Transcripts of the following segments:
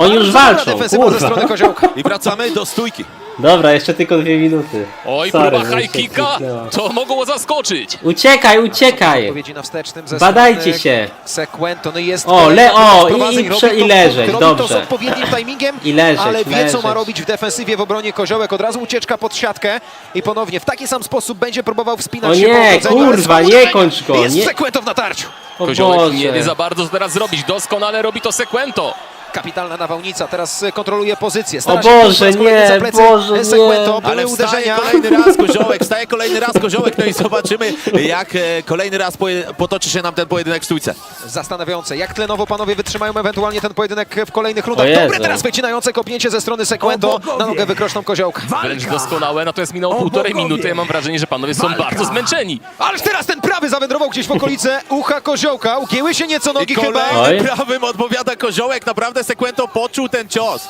Oni już walczą, defensywa ze strony kurwa. Koziołka. I wracamy do stójki. Dobra, jeszcze tylko dwie minuty. Oj, Sorry, próba że się high kicka, to mogło zaskoczyć. Uciekaj, uciekaj! Odpowiedzi na wstecznym ze Badajcie strony się. Sequento, no i jest O, le- o, i- i prze- to- i leżeć, robi to z dobrze. odpowiednim timingiem, I leżeć, ale wie co ma leżeć. robić w defensywie w obronie Koziołek. Od razu ucieczka pod siatkę i ponownie w taki sam sposób będzie próbował wspinać O się po nie, ogrodzeniu, ale kurwa, nie kończ go, Jest nie- Sequento w natarciu. O Koziołek nie wie za bardzo, co teraz zrobić. Doskonale robi to Sekwento. Kapitalna nawałnica, teraz e, kontroluje pozycję. O Stara się Boże, nie, za plecy. Boże, nie. Sequento, były Ale wstaje uderzenia. kolejny raz koziołek, wstaje kolejny raz koziołek, no i zobaczymy jak e, kolejny raz potoczy się nam ten pojedynek w stójce. Zastanawiające, jak tlenowo panowie wytrzymają ewentualnie ten pojedynek w kolejnych rundach. O. Dobre teraz wycinające kopnięcie ze strony Sequento na nogę wykroczną Koziołka. Wręcz doskonałe, natomiast minęło półtorej minuty. Ja mam wrażenie, że panowie są bardzo zmęczeni. Ależ teraz ten prawy zawędrował gdzieś w okolice ucha Koziołka. Ugięły się nieco I nogi chyba. kolejny Oj. prawym odpowiada koziołek, naprawdę Sekwento poczuł ten cios.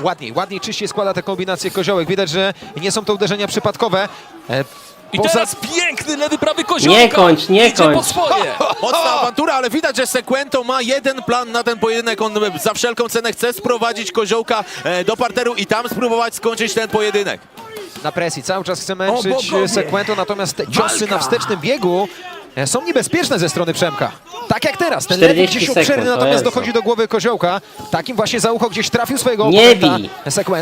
Ładniej, ładniej, czyściej składa te kombinacje Koziołek. Widać, że nie są to uderzenia przypadkowe. E, I Poza- teraz piękny lewy prawy koziołka. Nie kończ, nie Idzie po kończ. swoje. Mocna awantura, ale widać, że Sekwento ma jeden plan na ten pojedynek. On za wszelką cenę chce sprowadzić koziołka e, do parteru i tam spróbować skończyć ten pojedynek. na presji cały czas chce męczyć Sequento, natomiast te ciosy na wstecznym biegu są niebezpieczne ze strony Przemka. Tak jak teraz, ten lewy 40 gdzieś obszerny, natomiast dochodzi do głowy Koziołka. Takim właśnie za ucho gdzieś trafił swojego Nie oponenta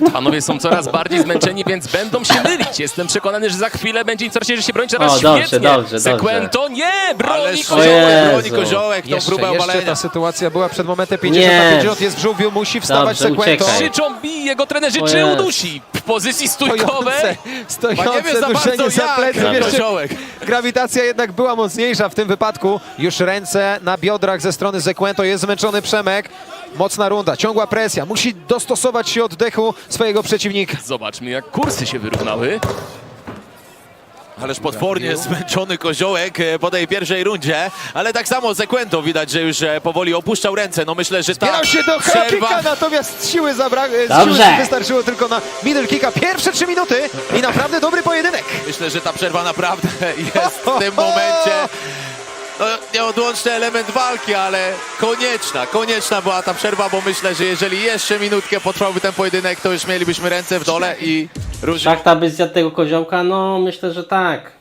bij. Panowie są coraz bardziej zmęczeni, więc będą się mylić. Jestem przekonany, że za chwilę będzie im coraz ciężej się bronić. Teraz O, dobrze, świetnie. dobrze, dobrze. Sekwento nie, broni Ależ koziołek. koziołek broni koziołek, tą Jeszcze, próbę jeszcze obalenia. ta sytuacja była przed momentem 50 na Nie. 50 jest w żółwiu, musi wstawać Dobrze, Sequento. uciekaj. Krzyczą, bij, jego trenerzy O czy Jezu. udusi. W pozycji Stojące, stójkowej. Nie wie stojące za bardzo za jak plecy. Wiesz, koziołek. Grawitacja jednak była mocniejsza w tym wypadku. Już ręce na biodrach ze strony Sequento. Jest zmęczony Przemek. Mocna runda, ciągła presja. Musi dostosować się oddechu swojego przeciwnika. Zobaczmy, jak kursy się wyrównały. Ależ potwornie zmęczony koziołek e, po tej pierwszej rundzie, ale tak samo Sekwento widać, że już e, powoli opuszczał ręce. No myślę, że ta Zbierał się do przerwa... kicka, natomiast siły, zabra... e, Dobrze. siły wystarczyło tylko na middle kicka. Pierwsze trzy minuty i naprawdę dobry pojedynek. Myślę, że ta przerwa naprawdę jest w tym momencie no, nieodłączny element walki, ale konieczna, konieczna była ta przerwa, bo myślę, że jeżeli jeszcze minutkę potrwałby ten pojedynek, to już mielibyśmy ręce w dole i różni... Szachta by zjadł tego koziołka? No myślę, że tak.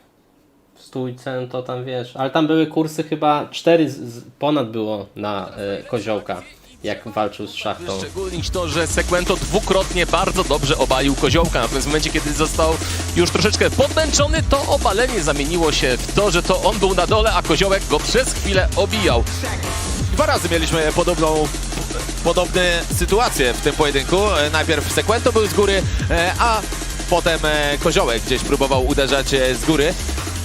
W stójce no to tam wiesz. Ale tam były kursy chyba cztery ponad było na e, koziołka, jak walczył z szachtą. Szczególnić to, że Sekwento dwukrotnie bardzo dobrze obalił koziołka. Natomiast w momencie, kiedy został już troszeczkę podmęczony, to obalenie zamieniło się w to, że to on był na dole, a koziołek go przez chwilę obijał. Dwa razy mieliśmy podobną, podobne sytuacje w tym pojedynku. Najpierw Sekwento był z góry, e, a potem e, Koziołek gdzieś próbował uderzać e, z góry.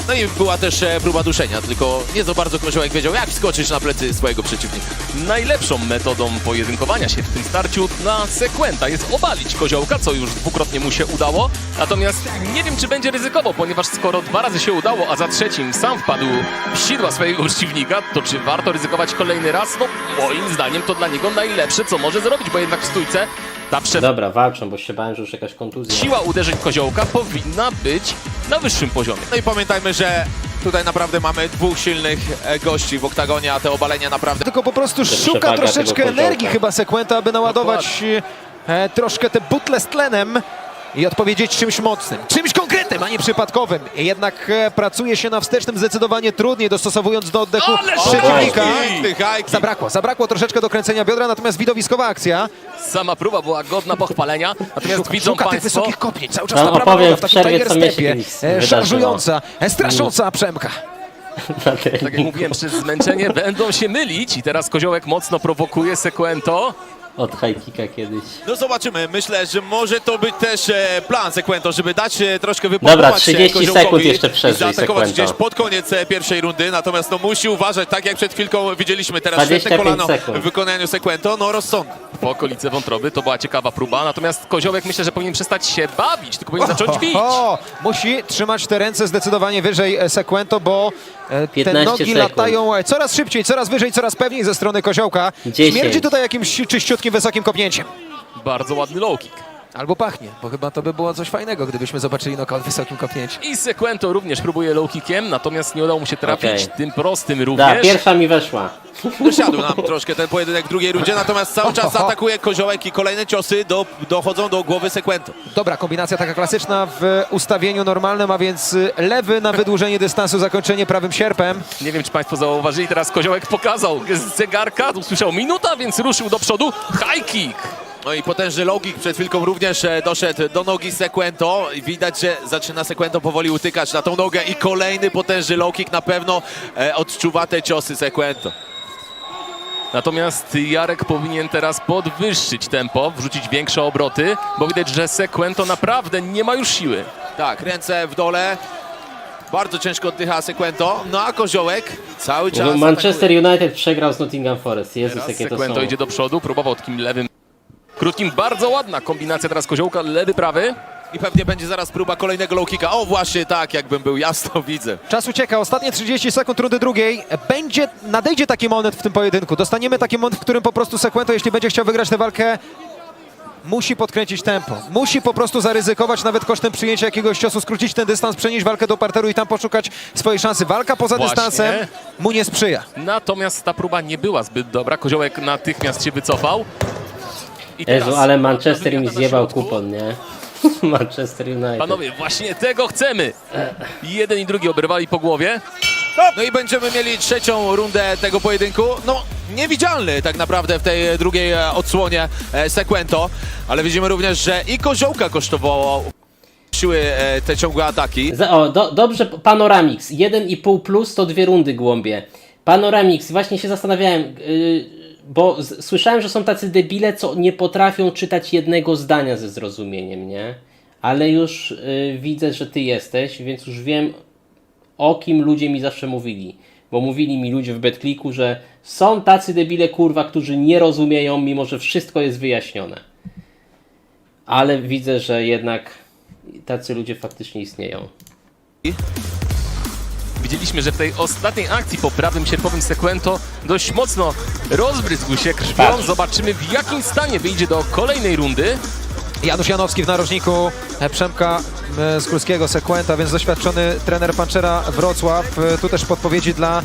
No i była też e, próba duszenia, tylko nie za bardzo Koziołek wiedział, jak wskoczyć na plecy swojego przeciwnika. Najlepszą metodą pojedynkowania się w tym starciu na Sekwenta jest obalić koziołka, co już dwukrotnie mu się udało. Natomiast nie wiem, czy będzie ryzykował, ponieważ skoro dwa razy się udało, a za trzecim sam wpadł w sidła swojego przeciwnika, to czy warto ryzykować kolejny raz? No moim zdaniem to dla niego najlepsze, co może zrobić, bo jednak w stójce ta prze... Dobra, walczą, bo się bałem, że już jakaś kontuzja. siła uderzeń koziołka powinna być na wyższym poziomie. No i pamiętajmy, że tutaj naprawdę mamy dwóch silnych e, gości w oktagonie, a te obalenia naprawdę... Tylko po prostu szuka przewaga troszeczkę tego energii chyba Sekwenta, aby naładować e, troszkę te butle z tlenem i odpowiedzieć czymś mocnym, czymś konkretnym, a nie przypadkowym. Jednak e, pracuje się na wstecznym zdecydowanie trudniej, dostosowując do oddechu Ależ przeciwnika. High kick. Zabrakło, zabrakło troszeczkę do kręcenia biodra, natomiast widowiskowa akcja. Sama próba była godna pochwalenia, natomiast Szuka, widzą szuka tych Państwo... wysokich kopnięć, cały czas No, opowiem noga w w takim przerwie, tiger co mnie się stepie. kiedyś E, wydarzyło. Szarżująca, e, strasząca Przemka. Na Tak jak mówiłem, przez zmęczenie będą się mylić i teraz Koziołek mocno prowokuje Sekwento. Od high kicka kiedyś. No zobaczymy, myślę, że może to być też e, plan Sekwento, żeby dać e, troszkę wypompować Dobra, 30 e, Koziołkowi sekund jeszcze i przeżyj, zaatakować Sekwento. gdzieś pod koniec e, pierwszej rundy, natomiast no musi uważać, tak jak przed chwilką widzieliśmy teraz 25 świetne kolano sekund. w wykonaniu Sekwento, no rozsądny. po okolice wątroby. To była ciekawa próba, natomiast Koziołek myślę, że powinien przestać się bawić, tylko powinien zacząć bić. O, musi trzymać te ręce zdecydowanie wyżej e, Sekwento, bo e, te 15 nogi sekund. latają coraz szybciej, coraz wyżej, coraz pewniej ze strony Koziołka. 10. Śmierdzi tutaj jakimś czyściutkim, wysokim kopnięciem. Bardzo ładny low kick. Albo pachnie, bo chyba to by było coś fajnego, gdybyśmy zobaczyli knockout w wysokim kopnięciu. I Sequento również próbuje low kickiem, natomiast nie udało mu się trafić Okej. tym prostym Da, również. pierwsza mi weszła. Dosiadł nam troszkę ten pojedynek w drugiej rundzie, natomiast cały czas atakuje Koziołek i kolejne ciosy do, dochodzą do głowy Sekwento. Dobra, kombinacja taka klasyczna w ustawieniu normalnym, a więc y, lewy na wydłużenie dystansu, zakończenie prawym sierpem. Nie wiem, czy Państwo zauważyli, teraz Koziołek pokazał z zegarka, usłyszał minuta, więc ruszył do przodu. High kick! No i potężny logik przed chwilką również e, doszedł do nogi Sekwento. I Widać, że zaczyna Sekwento powoli utykać na tą nogę i kolejny potężny low kick na pewno e, odczuwa te ciosy Sekwento. Natomiast Jarek powinien teraz podwyższyć tempo, wrzucić większe obroty, bo widać, że Sequento naprawdę nie ma już siły. Tak, ręce w dole. Bardzo ciężko oddycha Sekwento. No a Koziołek cały czas Manchester United przegrał z Nottingham Forest. Jezus, Teraz jakie to Sequento są. idzie do przodu, próbował takim lewym, krótkim, bardzo ładna kombinacja teraz Koziołka, lewy, prawy. I pewnie będzie zaraz próba kolejnego low kicka. O właśnie tak, jakbym był jasno widzę. Czas ucieka, ostatnie 30 sekund rundy drugiej. Będzie, nadejdzie taki moment w tym pojedynku. Dostaniemy taki moment, w którym po prostu Sekwento, jeśli będzie chciał wygrać tę walkę, musi podkręcić tempo. Musi po prostu zaryzykować nawet kosztem przyjęcia jakiegoś ciosu, skrócić ten dystans, przenieść walkę do parteru i tam poszukać swojej szansy. Walka poza Właśnie. dystansem mu nie sprzyja. Natomiast ta próba nie była zbyt dobra, Koziołek natychmiast się wycofał. I Jezu, ale Manchester na zjebał środku. kupon, nie? Manchester United. Panowie, właśnie tego chcemy. Jeden i drugi obrywali po głowie. No i będziemy mieli trzecią rundę tego pojedynku. No, niewidzialny tak naprawdę w tej drugiej e, odsłonie e, Sekwento, ale widzimy również, że i Koziołka kosztowało siły e, te ciągłe ataki. Za, o, do, dobrze, Panoramix. 1,5 plus to dwie rundy głąbie. Panoramix, właśnie się zastanawiałem, yy, bo z, słyszałem, że są tacy debile, co nie potrafią czytać jednego zdania ze zrozumieniem, nie? Ale już yy, widzę, że ty jesteś, więc już wiem, o kim ludzie mi zawsze mówili. Bo mówili mi ludzie w Betkliku, że są tacy debile, kurwa, którzy nie rozumieją, mimo że wszystko jest wyjaśnione. Ale widzę, że jednak tacy ludzie faktycznie istnieją. Widzieliśmy, że w tej ostatniej akcji po prawym sierpowym Sequento dość mocno rozbryzgł się krwią. Patrz. Zobaczymy w jakim stanie wyjdzie do kolejnej rundy. Janusz Janowski w narożniku e, Przemka e, z Kulskiego Sekwenta, więc doświadczony trener Panczera Wrocław. E, Tu też podpowiedzi dla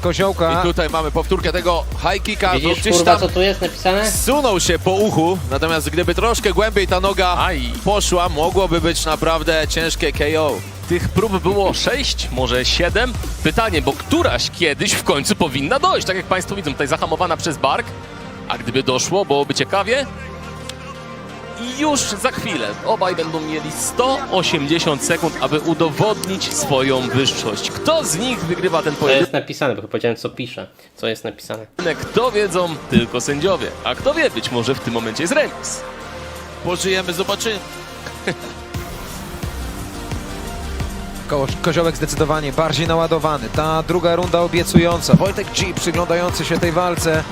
Koziołka. I tutaj mamy powtórkę tego high kicka. to Widzisz, gdzieś kurwa, tam co tu jest napisane? zsunął się po uchu, natomiast gdyby troszkę głębiej ta noga Aj. poszła, mogłoby być naprawdę ciężkie KO. Tych prób było 6, może 7. Pytanie, bo któraś kiedyś w końcu powinna dojść. Tak jak Państwo widzą, tutaj zahamowana przez bark. A gdyby doszło, byłoby ciekawie. I już za chwilę obaj będą mieli 180 sekund, aby udowodnić swoją wyższość. Kto z nich wygrywa ten To pojedynek? jest napisane, bo powiedziałem co pisze. Co jest napisane. Kto wiedzą tylko sędziowie. A kto wie, być może w tym momencie jest remis. Pożyjemy, zobaczymy. Ko Koziołek zdecydowanie bardziej naładowany. Ta druga runda obiecująca. Wojtek G przyglądający się tej walce.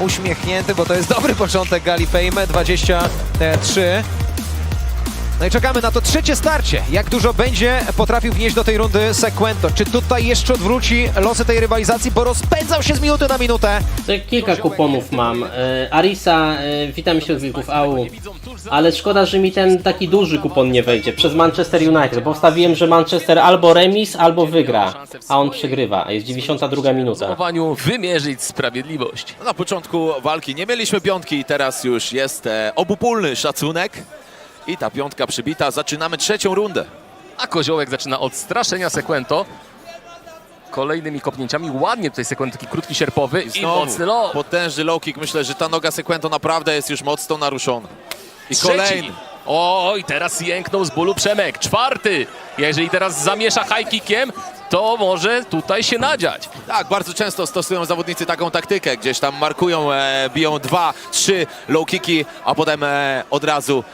Uśmiechnięty, bo to jest dobry początek Gali Fejme. 23. No i czekamy na to trzecie starcie. Jak dużo będzie potrafił wnieść do tej rundy Sekwento? Czy tutaj jeszcze odwróci losy tej rywalizacji, bo rozpędzał się z minuty na minutę. Kilka kuponów mam. E, Arisa, e, witam się od wilków AU. Ale szkoda, że mi ten taki duży kupon nie wejdzie przez Manchester United, bo wstawiłem, że Manchester albo remis, albo wygra, a on przegrywa, a jest 92 W minuta. zachowaniu wymierzyć sprawiedliwość. Na początku walki nie mieliśmy piątki, teraz już jest e, obopólny szacunek. I ta piątka przybita. Zaczynamy trzecią rundę. A Koziołek zaczyna od straszenia Sekwento. Kolejnymi kopnięciami. Ładnie tutaj Sekwento, taki krótki sierpowy i, znowu mocny low. Potężny low kick. Myślę, że ta noga Sekwento naprawdę jest już mocno naruszona. I Trzeci. kolejny. Oj, teraz jęknął z bólu Przemek. Czwarty. Jeżeli teraz zamiesza high kickiem, to może tutaj się nadziać. Tak, bardzo często stosują zawodnicy taką taktykę. Gdzieś tam markują, e, biją dwa, trzy low kicki, a potem e, od razu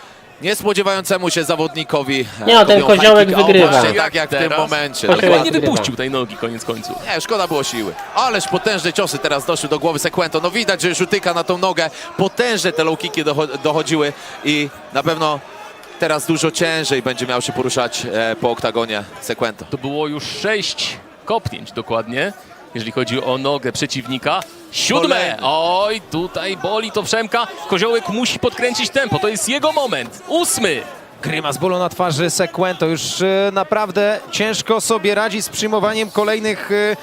niespodziewającemu się zawodnikowi e, Nie no, ten koziołek wygrywa. właśnie tak jak w tym Teraz. momencie. Koziołek Ale Dokładnie. nie wygrywa. wypuścił tej nogi koniec końców. Nie, szkoda było siły. Ależ potężne ciosy teraz doszły do głowy Sekwento. No widać, że już utyka na tą nogę. Potężne te low kicki docho- dochodziły i na pewno teraz dużo ciężej będzie miał się poruszać e, po oktagonie Sekwento. To było już sześć kopnięć dokładnie. Jeżeli chodzi o nogę przeciwnika. Siódme! Oj, tutaj boli to Przemka. Koziołek musi podkręcić tempo, to jest jego moment. Ósmy! Grymas bólu na twarzy Sekwento. Już e, naprawdę ciężko sobie radzi z przyjmowaniem kolejnych e,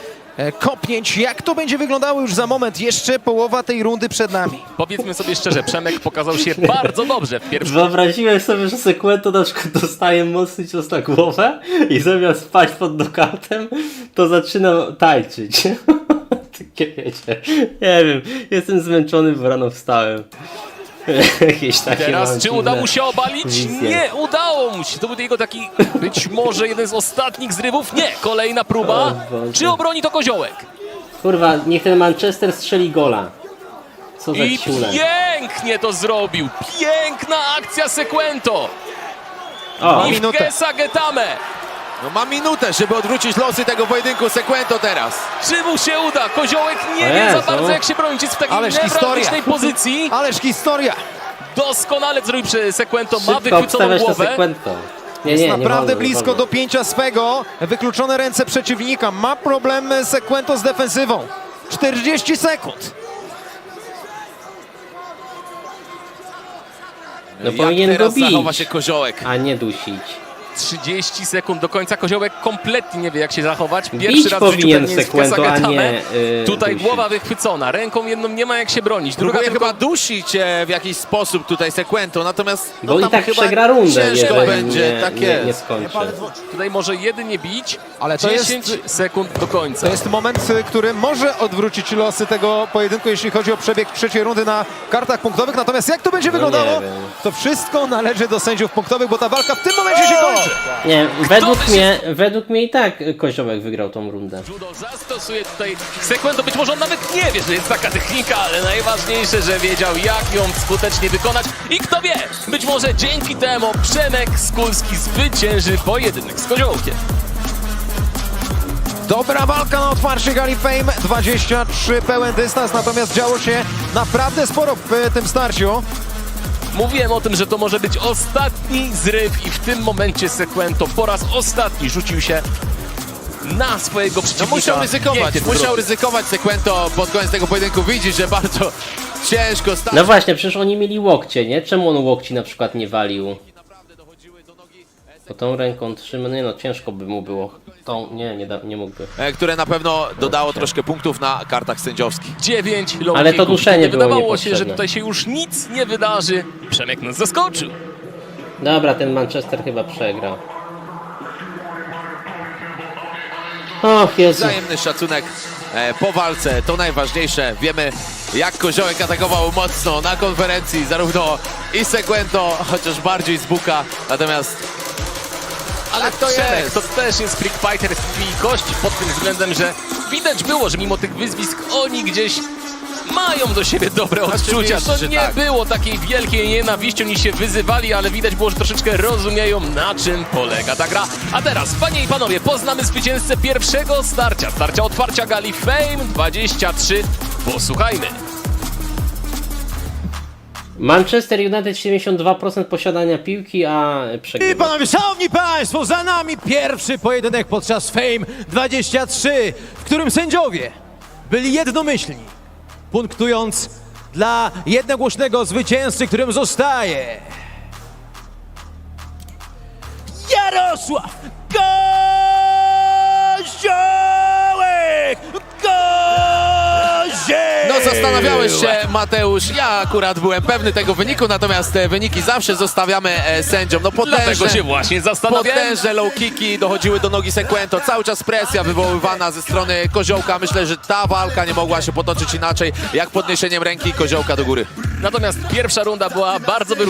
kopnięć. Jak to będzie wyglądało już za moment? Jeszcze połowa tej rundy przed nami. Powiedzmy sobie szczerze, Przemek pokazał się bardzo dobrze w pierwszym Wyobraziłem sobie, że Sekwento na przykład dostaje mocny cios na głowę i zamiast spać pod nokautem, to zaczyna tańczyć. Takie wiecie, nie wiem, jestem zmęczony, bo rano wstałem. Jakieś takie Teraz, mam czy uda dziwne mu się obalić? wizje. Nie, udało mu się. To był jego taki, być może jeden z ostatnich zrywów. Nie, kolejna O próba. Boże. Czy obroni to Koziołek? Kurwa, niech ten Manchester strzeli gola. Co za I ciule. pięknie to zrobił. Piękna akcja Sekwento. O, I w minutę. Kesa Getame. No ma minutę, żeby odwrócić losy tego pojedynku Sekwento teraz. Czy mu się uda? Koziołek nie O wie za Jezu. bardzo jak się bronić. Jest w takiej Ależ historia. pozycji. Ależ historia! Doskonale zrobił przy Sekwento. Ma szybko wychwyconą głowę. Sekwento. Nie, Jest nie, naprawdę wolno, nie blisko wolno. do pięcia swego. Wykluczone ręce przeciwnika. Ma problem Sekwento z defensywą. 40 sekund. No Jak powinien go teraz bić, zachowa się Koziołek? a nie dusić. 30 sekund do końca. Koziołek kompletnie nie wie jak się zachować. Pierwszy Bić raz w życiu powinien Sekwento, a nie, yy, Tutaj dusić. głowa wychwycona. Ręką jedną nie ma jak się bronić. Druga Próbuje tylko... chyba dusić e, w jakiś sposób tutaj Sekwento, natomiast no, Bo i tam tak chyba przegra rundę, ciężko jeżeli będzie, nie, tak nie, jest. nie skończy. Tutaj może jedynie bić. Ale to 10 jest- sekund do końca. To jest moment, y, który może odwrócić losy tego pojedynku, jeśli chodzi o przebieg trzeciej rundy na kartach punktowych. Natomiast jak to będzie wyglądało, nie wiem. to wszystko należy do sędziów punktowych, bo ta walka w tym momencie się kończy. Nie, według mnie, według mnie i tak Koziołek wygrał tą rundę. Judo zastosuje tutaj Sekwento. Być może on nawet nie wie, że jest taka technika, ale najważniejsze, że wiedział jak ją skutecznie wykonać. I kto wie, być może dzięki temu Przemek Skulski zwycięży pojedynek z Koziołkiem. Dobra walka na otwarcie Gali Fame, 23 pełen dystans, natomiast działo się naprawdę sporo w tym starciu. Mówiłem o tym, że to może być ostatni zryw i w tym momencie Sekwento po raz ostatni rzucił się na swojego No przeciwnika. musiał ryzykować, Pięknie musiał ryzykować Sekwento pod koniec tego pojedynku. Widzi, że bardzo ciężko stać. No właśnie, przecież oni mieli łokcie, nie? Czemu on łokci na przykład nie walił? Bo tą ręką trzyma, nie no, ciężko by mu było. Tą, nie, nie, da, nie mógłby. e, które na pewno dodało troszkę punktów na kartach sędziowskich. 9 low Ale to kicków. duszenie Nie było Wydawało się, że niepotrzebne. tutaj się już nic nie wydarzy. Przemek nas zaskoczył. Dobra, ten Manchester chyba przegrał. Och, Jezu. Wzajemny szacunek e, po walce, to najważniejsze. Wiemy, jak Koziołek atakował mocno na konferencji, zarówno i Sekwento, chociaż bardziej z Buka, natomiast... Ale to Przemek jest... to też jest freak fighter z krwi i kości pod tym względem, że widać było, że mimo tych wyzwisk oni gdzieś mają do siebie dobre odczucia. To nie tak. było takiej wielkiej nienawiści, oni się wyzywali, ale widać było, że troszeczkę rozumieją na czym polega ta gra. A teraz, panie i panowie, poznamy zwycięzcę pierwszego starcia, starcia otwarcia gali Fame 23. Posłuchajmy. Manchester United 72% posiadania piłki, a I przegrywa. panowie, szanowni państwo, za nami pierwszy pojedynek podczas Fame 23, w którym sędziowie byli jednomyślni, punktując dla jednogłośnego zwycięzcy, którym zostaje Jarosław Koziołek! Zastanawiałeś się, Mateusz, ja akurat byłem pewny tego wyniku, natomiast te wyniki zawsze zostawiamy e, sędziom. No Dlatego potężne, się właśnie zastanawiałem. potężne low kicki dochodziły do nogi Sekwento, cały czas presja wywoływana ze strony Koziołka. Myślę, że ta walka nie mogła się potoczyć inaczej, jak podniesieniem ręki Koziołka do góry. Natomiast pierwsza runda była bardzo wyrównana.